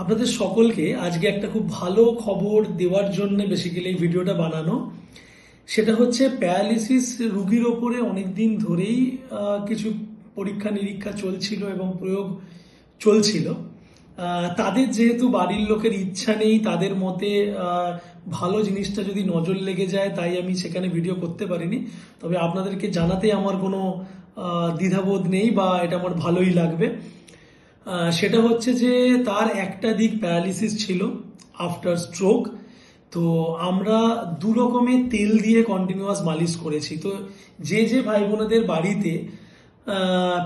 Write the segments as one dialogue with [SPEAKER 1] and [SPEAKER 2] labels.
[SPEAKER 1] আপনাদের সকলকে আজকে একটা খুব ভালো খবর দেওয়ার জন্য বেসিক্যালি এই ভিডিওটা বানানো। সেটা হচ্ছে প্যারালিসিস রুগীর ওপরে অনেকদিন ধরেই কিছু পরীক্ষা নিরীক্ষা চলছিল এবং প্রয়োগ চলছিল। তাদের যেহেতু বাড়ির লোকের ইচ্ছা নেই, তাদের মতে ভালো জিনিসটা যদি নজর লেগে যায়, তাই আমি সেখানে ভিডিও করতে পারিনি। তবে আপনাদেরকে জানাতে আমার কোনো দ্বিধাবোধ নেই বা এটা আমার ভালোই লাগবে। সেটা হচ্ছে যে তার একটা দিক প্যারালিসিস ছিল আফটার স্ট্রোক। তো আমরা দু রকমের তেল দিয়ে কন্টিনিউয়াস মালিশ করেছি। তো যে যে ভাই বোনেদের বাড়িতে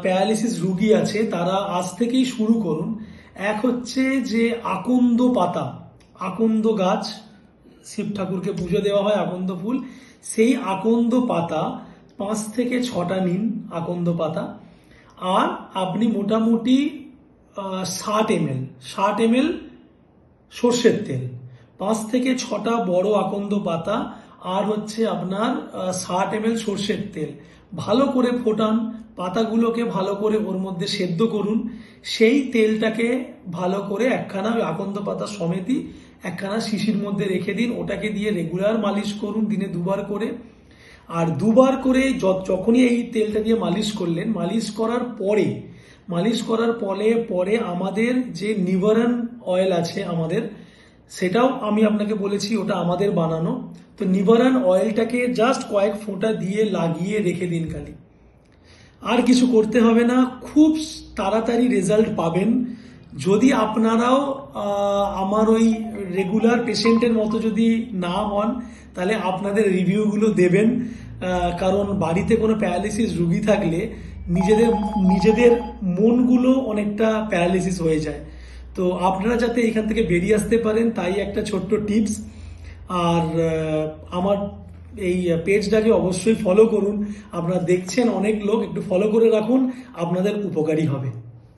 [SPEAKER 1] প্যারালিসিস রুগী আছে, তারা আজ থেকেই শুরু করুন। এক হচ্ছে যে আকন্দ পাতা, আকন্দ গাছ, শিব ঠাকুরকে পুজো দেওয়া হয় আকন্দ ফুল। সেই আকন্দ পাতা পাঁচ থেকে ছটা নিন, আকন্দ পাতা। আর আপনি মোটামুটি ষাট এম এল ষাট এম এল সর্ষের তেল। পাঁচ থেকে ছটা বড় আকন্দ পাতা আর হচ্ছে আপনার ষাট এম এল সর্ষের তেল। ভালো করে ফোটান, পাতাগুলোকে ভালো করে ওর মধ্যে সেদ্ধ করুন। সেই তেলটাকে ভালো করে একখানা আকন্দ পাতা সমেতই একখানা শিশির মধ্যে রেখে দিন। ওটাকে দিয়ে রেগুলার মালিশ করুন দিনে দুবার করে। আর দুবার করে যখনই এই তেলটা দিয়ে মালিশ করলেন, মালিশ করার পরে মালিশ করার পরে পরে আমাদের যে নিবারণ অয়েল আছে আমাদের, সেটাও আমি আপনাকে বলেছি, ওটা আমাদের বানানো। তো নিবারণ অয়েলটাকে জাস্ট কয়েক ফোঁটা দিয়ে লাগিয়ে রেখে দিন খালি। আর কিছু করতে হবে না, খুব তাড়াতাড়ি রেজাল্ট পাবেন। যদি আপনারাও আমার ওই রেগুলার পেশেন্টের মতো যদি না হন, তাহলে আপনাদের রিভিউগুলো দেবেন। কারণ বাড়িতে কোনো প্যারালিসিস রুগী থাকলে নিজেদের নিজেদের মনগুলো অনেকটা প্যারালিসিস হয়ে যায়। তো আপনারা যাতে এখান থেকে বেরিয়ে আসতে পারেন, তাই একটা ছোট্ট টিপস আর আমার এই পেজটাকে অবশ্যই ফলো করুন। আপনারা দেখছেন অনেক লোক, একটু ফলো করে রাখুন, আপনাদের উপকারী হবে।